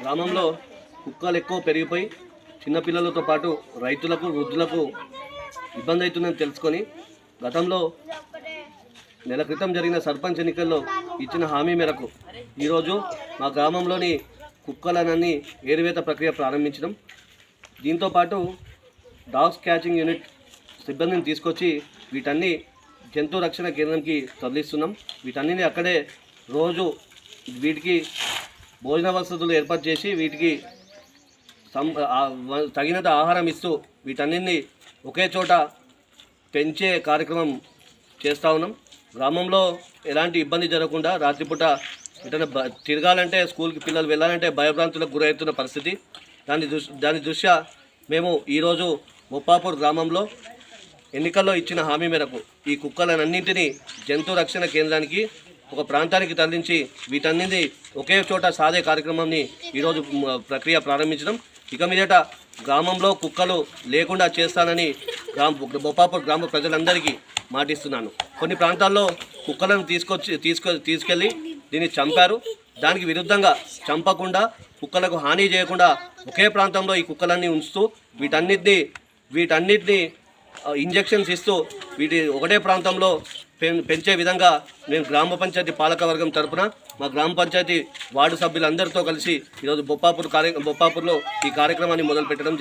గ్రామంలో కుక్కలు ఎక్కువ పెరిగిపోయి చిన్నపిల్లలతో పాటు రైతులకు వృద్ధులకు ఇబ్బంది అవుతుందని తెలుసుకొని గతంలో నెల క్రితం జరిగిన సర్పంచ్ ఎన్నికల్లో ఇచ్చిన హామీ మేరకు ఈరోజు మా గ్రామంలోని కుక్కలనన్నీ ఏరివేత ప్రక్రియ ప్రారంభించడం. దీంతో పాటు డాగ్స్ క్యాచింగ్ యూనిట్ సిబ్బందిని తీసుకొచ్చి వీటన్ని జంతు రక్షణ కేంద్రంకి తరలిస్తున్నాం. వీటన్నిటిని అక్కడే రోజు వీటికి భోజన వసతులు ఏర్పాటు చేసి వీటికి సం తగినంత ఆహారం ఇస్తూ వీటన్నిటిని ఒకే చోట పెంచే కార్యక్రమం చేస్తూ ఉన్నాం. గ్రామంలో ఎలాంటి ఇబ్బంది జరగకుండా రాత్రిపూట ఎటైనా తిరగాలంటే స్కూల్కి పిల్లలు వెళ్ళాలంటే భయభ్రాంతులకు గురవుతున్న పరిస్థితి. దాని దృష్ దాని దృష్ట్యా మేము ఈరోజు ముప్పాపూర్ గ్రామంలో ఎన్నికల్లో ఇచ్చిన హామీ మేరకు ఈ కుక్కలనన్నింటినీ జంతు రక్షణ కేంద్రానికి ఒక ప్రాంతానికి తరలించి వీటన్నింది ఒకే చోట సాధే కార్యక్రమాన్ని ఈరోజు ప్రక్రియ ప్రారంభించడం. ఇక మీదట గ్రామంలో కుక్కలు లేకుండా చేస్తానని గ్రామ బొప్పాపూర్ గ్రామ ప్రజలందరికీ మాటిస్తున్నాను. కొన్ని ప్రాంతాల్లో కుక్కలను తీసుకొచ్చి తీసుకొ తీసుకెళ్ళి దీన్ని చంపారు. దానికి విరుద్ధంగా చంపకుండా కుక్కలకు హాని చేయకుండా ఒకే ప్రాంతంలో ఈ కుక్కలన్నీ ఉంచుతూ వీటన్నిటిని వీటన్నిటినీ ఇంజెక్షన్స్ ఇస్తూ వీటి ఒకటే ప్రాంతంలో పెంచే విధంగా మేము గ్రామ పంచాయతీ పాలకవర్గం తరపున మా గ్రామ పంచాయతీ వార్డు సభ్యులందరితో కలిసి ఈరోజు బొప్పాపూర్ కార్య బొప్పాపూర్లో ఈ కార్యక్రమాన్ని మొదలుపెట్టడం